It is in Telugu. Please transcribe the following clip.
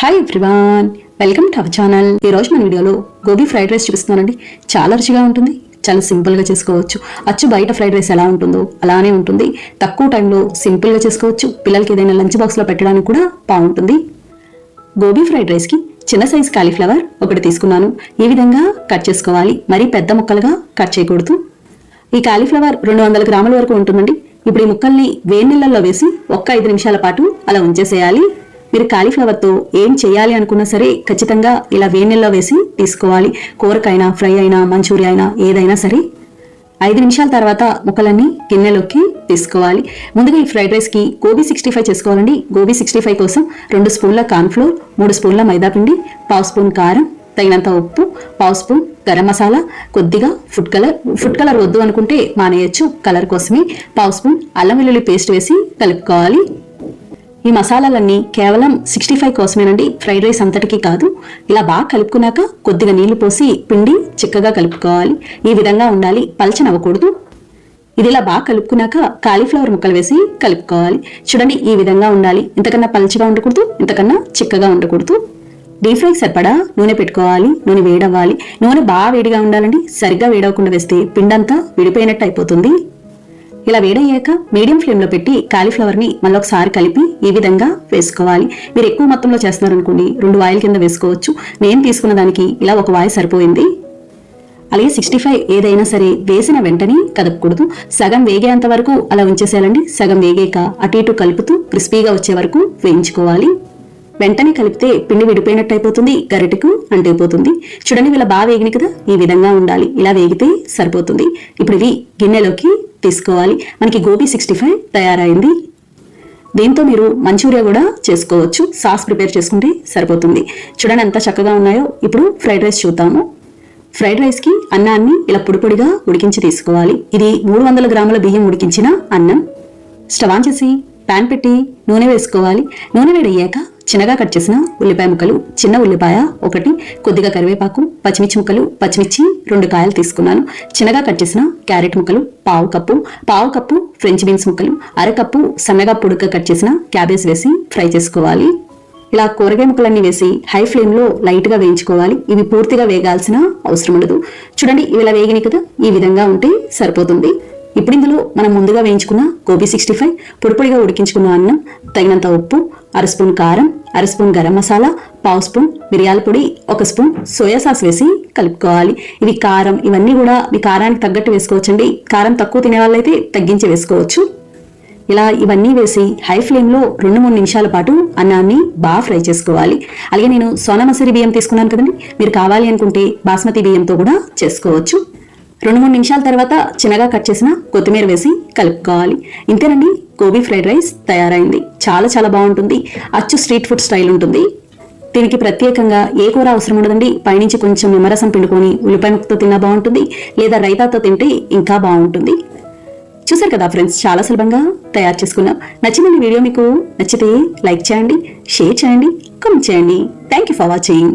Hi everyone welcome to our channel ఈ రోజు మన వీడియోలో గోబీ ఫ్రైడ్ రైస్ చూపిస్తున్నానండి. చాలా రుచిగా ఉంటుంది. చాలా సింపుల్గా చేసుకోవచ్చు. అచ్చు బయట ఫ్రైడ్ రైస్ ఎలా ఉంటుందో అలానే ఉంటుంది. తక్కువ టైంలో సింపుల్గా చేసుకోవచ్చు. పిల్లలకి ఏదైనా లంచ్ బాక్స్లో పెట్టడానికి కూడా బాగుంటుంది. గోబీ ఫ్రైడ్ రైస్కి చిన్న సైజ్ కాలీఫ్లవర్ ఒకటి తీసుకున్నాను. ఈ విధంగా కట్ చేసుకోవాలి. మరీ పెద్ద ముక్కలుగా కట్ చేయకూడదు. ఈ కాలీఫ్లవర్ రెండు వందల గ్రాముల వరకు ఉంటుందండి. ఇప్పుడు ఈ ముక్కల్ని వేడి నీళ్ళల్లో వేసి ఒక్క ఐదు నిమిషాల పాటు అలా ఉంచేసేయాలి. మీరు కాలీఫ్లవర్తో ఏం చేయాలి అనుకున్నా సరే ఖచ్చితంగా ఇలా వేనెల్లో వేసి తీసుకోవాలి. కూరకైనా ఫ్రై అయినా మంచూరియా అయినా ఏదైనా సరే. ఐదు నిమిషాల తర్వాత ముక్కలన్నీ గిన్నెలోకి తీసుకోవాలి. ముందుగా ఈ ఫ్రైడ్ రైస్కి గోబీ సిక్స్టీ ఫైవ్ చేసుకోవాలండి. గోబీ సిక్స్టీ ఫైవ్ కోసం రెండు స్పూన్ల కార్న్ఫ్లోర్ మూడు స్పూన్ల మైదా పిండి పావు స్పూన్ కారం తగినంత ఉప్పు పావు స్పూన్ గరం మసాలా కొద్దిగా ఫుడ్ కలర్ ఫుడ్ కలర్ వద్దు అనుకుంటే మానేయచ్చు. కలర్ కోసమే పావు స్పూన్ అల్లం వెల్లుల్లి పేస్ట్ వేసి కలుపుకోవాలి. ఈ మసాలాలన్నీ కేవలం సిక్స్టీ ఫైవ్ కోసమేనండి. ఫ్రైడ్ రైస్ అంతటికీ కాదు. ఇలా బాగా కలుపుకున్నాక కొద్దిగా నీళ్ళు పోసి పిండి చిక్కగా కలుపుకోవాలి. ఈ విధంగా ఉండాలి. పలచనవ్వకూడదు ఇది ఇలా బాగా కలుపుకున్నాక కాలీఫ్లవర్ ముక్కలు వేసి కలుపుకోవాలి. చూడండి ఈ విధంగా ఉండాలి. ఇంతకన్నా పలుచగా ఉండకూడదు. ఇంతకన్నా చిక్కగా ఉండకూడదు. డీప్ ఫ్రైకి సరిపడా నూనె పెట్టుకోవాలి. నూనె వేడవ్వాలి. నూనె బాగా వేడిగా ఉండాలండి. సరిగ్గా వేడవకుండా వేస్తే పిండంతా విడిపోయినట్టు అయిపోతుంది. ఇలా వేడయ్యాక మీడియం ఫ్లేమ్లో పెట్టి కాలీఫ్లవర్ని మళ్ళీ ఒకసారి కలిపి ఈ విధంగా వేసుకోవాలి. మీరు ఎక్కువ మొత్తంలో చేస్తున్నారనుకోండి రెండు వాయిల్ కింద వేసుకోవచ్చు. నేను తీసుకున్న దానికి ఇలా ఒక వాయి సరిపోయింది. అలాగే సిక్స్టీ ఫైవ్ ఏదైనా సరే వేసిన వెంటనే కదపకూడదు. సగం వేగేంత వరకు అలా ఉంచేసేయాలండి. సగం వేగాక అటు ఇటు కలుపుతూ క్రిస్పీగా వచ్చే వరకు వేయించుకోవాలి. వెంటనే కలిపితే పిండి విడిపోయినట్టు అయిపోతుంది గరిటకు అంటైపోతుంది. చూడండి ఇలా బాగా వేగినాయి కదా. ఈ విధంగా ఉండాలి. ఇలా వేగితే సరిపోతుంది. ఇప్పుడు ఇవి గిన్నెలోకి తీసుకోవాలి. మనకి గోబీ సిక్స్టీ ఫైవ్ తయారైంది. దీంతో మీరు మంచూరియా కూడా చేసుకోవచ్చు. సాస్ ప్రిపేర్ చేసుకుంటే సరిపోతుంది. చూడండి ఎంత చక్కగా ఉన్నాయో. ఇప్పుడు ఫ్రైడ్ రైస్ చూద్దాము. ఫ్రైడ్ రైస్కి అన్నాన్ని ఇలా పొడిపొడిగా ఉడికించి తీసుకోవాలి. ఇది మూడు వందల గ్రాముల బియ్యం ఉడికించిన అన్నం. స్టవ్ ఆన్ చేసి ప్యాన్ పెట్టి నూనె వేసుకోవాలి. నూనె వేడయ్యాక చిన్నగా కట్ చేసిన ఉల్లిపాయ ముక్కలు చిన్న ఉల్లిపాయ ఒకటి కొద్దిగా కరివేపాకు పచ్చిమిర్చి ముక్కలు పచ్చిమిర్చి రెండు కాయలు తీసుకున్నాను. చిన్నగా కట్ చేసిన క్యారెట్ ముక్కలు పావు కప్పు పావు కప్పు ఫ్రెంచ్ బీన్స్ ముక్కలు అరకప్పు సన్నగా పొడుగ్గా కట్ చేసిన క్యాబేజ్ వేసి ఫ్రై చేసుకోవాలి. ఇలా కూరగాయ ముక్కలన్నీ వేసి హై ఫ్లేమ్లో లైట్గా వేయించుకోవాలి. ఇవి పూర్తిగా వేగాల్సిన అవసరం ఉండదు. చూడండి ఇవి ఇలా వేగినాయి కదా ఈ విధంగా ఉంటే సరిపోతుంది. ఇప్పుడు ఇందులో మనం ముందుగా వేయించుకున్న గోబీ సిక్స్టీ ఫైవ్ పొడిపొడిగా ఉడికించుకున్న అన్నం తగినంత ఉప్పు అర స్పూన్ కారం అర స్పూన్ గరం మసాలా పావు స్పూన్ మిరియాల పొడి ఒక స్పూన్ సోయా సాస్ వేసి కలుపుకోవాలి. ఇవి కారం ఇవన్నీ కూడా మీ కారానికి తగ్గట్టు వేసుకోవచ్చండి. కారం తక్కువ తినే వాళ్ళైతే తగ్గించి వేసుకోవచ్చు. ఇలా ఇవన్నీ వేసి హై ఫ్లేమ్లో రెండు మూడు నిమిషాల పాటు అన్నాన్ని బాగా ఫ్రై చేసుకోవాలి. అలాగే నేను సోనా మసూరి బియ్యం తీసుకున్నాను కదండి. మీరు కావాలి అనుకుంటే బాస్మతి బియ్యంతో కూడా చేసుకోవచ్చు. రెండు మూడు నిమిషాల తర్వాత చిన్నగా కట్ చేసిన కొత్తిమీర వేసి కలుపుకోవాలి. ఇంతేనండి గోబీ ఫ్రైడ్ రైస్ తయారైంది. చాలా చాలా బాగుంటుంది. అచ్చు స్ట్రీట్ ఫుడ్ స్టైల్ ఉంటుంది. దీనికి ప్రత్యేకంగా ఏ కూర అవసరం ఉండదండి. పైనుంచి కొంచెం నిమ్మరసం పిండుకొని ఉల్లిపాయ ముక్కతో తిన్నా బాగుంటుంది. లేదా రైతాతో తింటే ఇంకా బాగుంటుంది. చూసారు కదా ఫ్రెండ్స్ చాలా సులభంగా తయారు చేసుకున్నాం. నచ్చిన వీడియో మీకు నచ్చితే లైక్ చేయండి షేర్ చేయండి కామెంట్ చేయండి. Thank you for watching